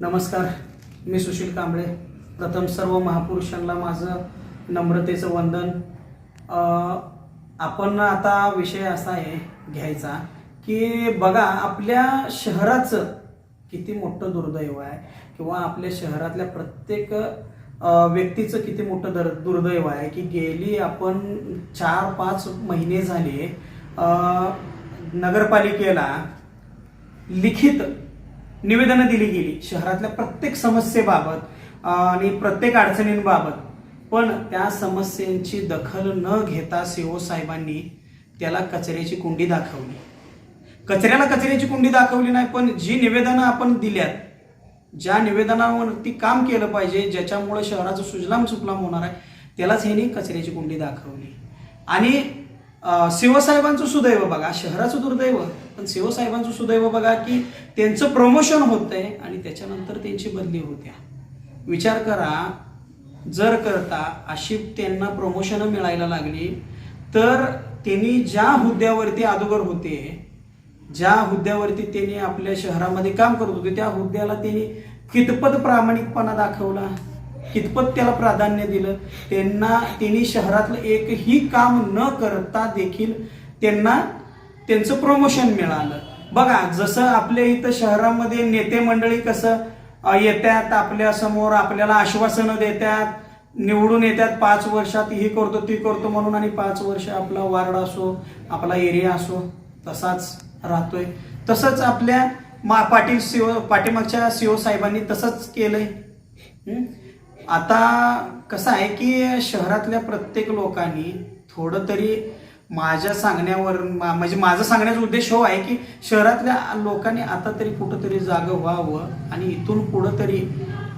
नमस्कार मी सुशील कांबळे. प्रथम सर्व महापुरुषांना माझं नम्रतेचं वंदन. आपण आता विषय असा आहे घ्यायचा की बघा आपल्या शहराचं किती मोठं दुर्दैव आहे किंवा आपल्या शहरातल्या प्रत्येक व्यक्तीचं किती मोठं दर दुर्दैव आहे की गेली आपण चार पाच महिने झाले नगरपालिकेला लिखित निवेदनं दिली गेली. शहरातल्या प्रत्येक समस्येबाबत आणि प्रत्येक अडचणींबाबत. पण त्या समस्यांची दखल न घेता सीओ साहेबांनी त्याला कचऱ्याची कुंडी दाखवली. कचऱ्याला कचऱ्याची कुंडी दाखवली नाही पण जी निवेदनं आपण दिल्यात ज्या निवेदनावरती काम केलं पाहिजे ज्याच्यामुळे शहराचं सुजलाम सुफलाम होणार आहे त्यालाच ह्यांनी कचऱ्याची कुंडी दाखवली. आणि शिवसाहेबांचं सुदैव बघा शहराचं दुर्दैव पण शिवसाहेबांचं सुदैव बघा की त्यांचं प्रमोशन होतंय आणि त्याच्यानंतर त्यांची बदली होत्या. विचार करा जर करता अशी त्यांना प्रमोशन मिळायला लागली तर त्यांनी ज्या हुद्द्यावरती अगोदर होते ज्या हुद्द्यावरती त्यांनी आपल्या शहरामध्ये काम करत होते त्या हुद्द्याला त्यांनी कितपत प्रामाणिकपणा दाखवला? कितपत त्याला प्राधान्य दिलं? त्यांना त्यांनी शहरातलं एकही काम न करता देखील त्यांना त्यांचं प्रमोशन मिळालं. बघा जसं आपल्या इथं शहरामध्ये नेते मंडळी कसं येतात आपल्यासमोर आपल्याला आश्वासनं देतात निवडून येतात पाच वर्षात ही करतो ती करतो म्हणून आणि पाच वर्ष आपला वार्ड असो आपला एरिया असो तसाच राहतोय. तसंच आपल्या मा पाटील सीओ पाठीमागच्या सीओ साहेबांनी तसंच केलंय. आता कसं आहे की शहरातल्या प्रत्येक लोकांनी थोडं तरी माझ्या सांगण्यावर मा- म्हणजे माझा सांगण्याचा उद्देश हो आहे की शहरातल्या लोकांनी आता तरी कुठंतरी जागं व्हावं आणि इथून पुढं तरी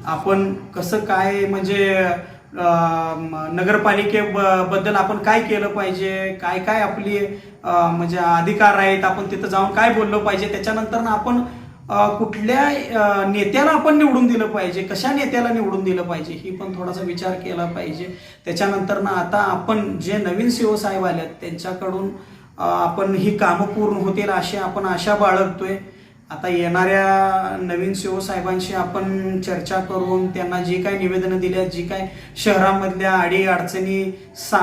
आपण कसं काय म्हणजे नगरपालिके बद्दल आपण काय केलं पाहिजे काय काय आपली म्हणजे अधिकार आहेत आपण तिथं जाऊन काय बोललं पाहिजे त्याच्यानंतर ना आपण कुठल्या नेत्याला आपण निवडून दिलं पाहिजे? कशा नेत्याला निवडून दिलं पाहिजे? ही पण थोडासा विचार केला पाहिजे. त्याच्यानंतर ना आता आपण जे नवीन सीओ साहेब आल्यात त्यांच्याकडून आपण ही कामं पूर्ण होतील अशी आपण आशा बाळगतोय. आता येणाऱ्या नवीन सीओ साहेबांशी आपण चर्चा करून त्यांना जी काय निवेदनं दिल्या जी काय शहरामधल्या अडी अडचणी सा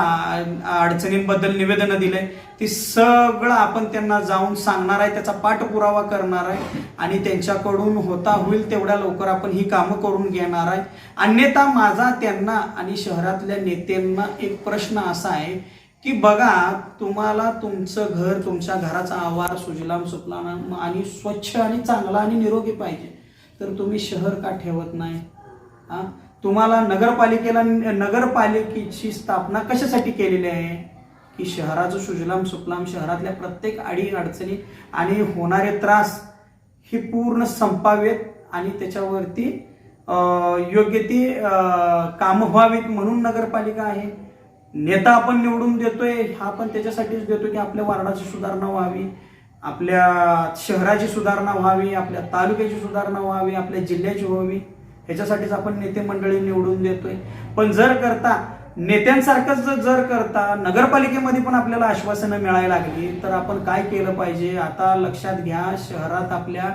अडचणींबद्दल निवेदनं दिले ती सगळं आपण त्यांना जाऊन सांगणार आहे त्याचा पाठपुरावा करणार आहे आणि त्यांच्याकडून होता होईल तेवढ्या लवकर आपण ही कामं करून घेणार आहे. अन्यथा माझा त्यांना आणि शहरातल्या नेत्यांना एक प्रश्न असा आहे की बघा तुम्हाला तुमचं घर तुमच्या घराचा आवार सुजलाम सुफलाम आणि स्वच्छ आणि चांगला आणि निरोगी पाहिजे. तर तुम्ही शहर का ठेवत नाही? हा? तुम्हाला नगरपालिकेला नगरपालिकेची स्थापना कशासाठी केलेली आहे? की शहराचं सुजलाम सुफलाम शहरातल्या प्रत्येक अडी अडचणी आणि होणारे त्रास हे पूर्ण संपावेत आणि त्याच्यावरती योग्य ती कामं व्हावीत म्हणून नगरपालिका आहे. नेता आपण निवडून देतोय हा आपण त्याच्यासाठीच देतो की आपल्या वार्डाची सुधारणा व्हावी आपल्या शहराची सुधारणा व्हावी आपल्या तालुक्याची सुधारणा व्हावी आपल्या जिल्ह्याची व्हावी ह्याच्यासाठीच आपण नेते मंडळी निवडून देतोय. पण जर करता नेत्यांसारखंच जर जर करता नगरपालिकेमध्ये पण आपल्याला आश्वासनं मिळायला लागली तर आपण काय केलं पाहिजे? आता लक्षात घ्या शहरात आपल्या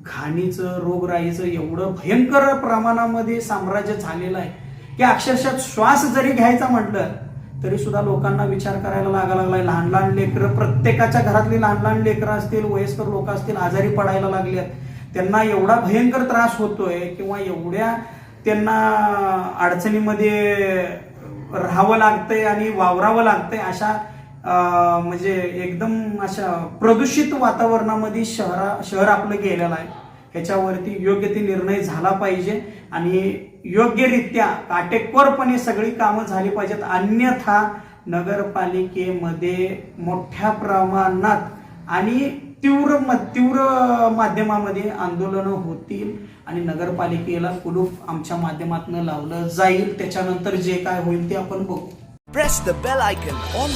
घाणीचं रोगराईचं एवढं भयंकर प्रमाणामध्ये साम्राज्य झालेलं आहे की अक्षरशः श्वास जरी घ्यायचा म्हटलं तरी सुद्धा लोकांना विचार करायला लागा लागलाय. लहान लहान लेकरं प्रत्येकाच्या घरातली लहान लहान लेकरं असतील वयस्कर लोक असतील आजारी पडायला लागल्यात त्यांना एवढा भयंकर त्रास होतोय किंवा एवढ्या त्यांना अडचणीमध्ये राहावं लागतंय आणि वावरावं लागतंय अशा म्हणजे एकदम अशा प्रदूषित वातावरणामध्ये शहरा शहर आपलं गेलेलं आहे. ह्याच्यावरती योग्य ते निर्णय झाला पाहिजे आणि योग्यरित्या काटेकोरपणे सगळी कामं झाली पाहिजेत. अन्यथा नगरपालिकेमध्ये मोठ्या प्रमाणात आणि तीव्र म- तीव्र माध्यमामध्ये आंदोलनं होतील आणि नगरपालिकेला कुलूप आमच्या माध्यमातून लावलं जाईल. त्याच्यानंतर जे काय होईल ते आपण बघू. Press the bell icon on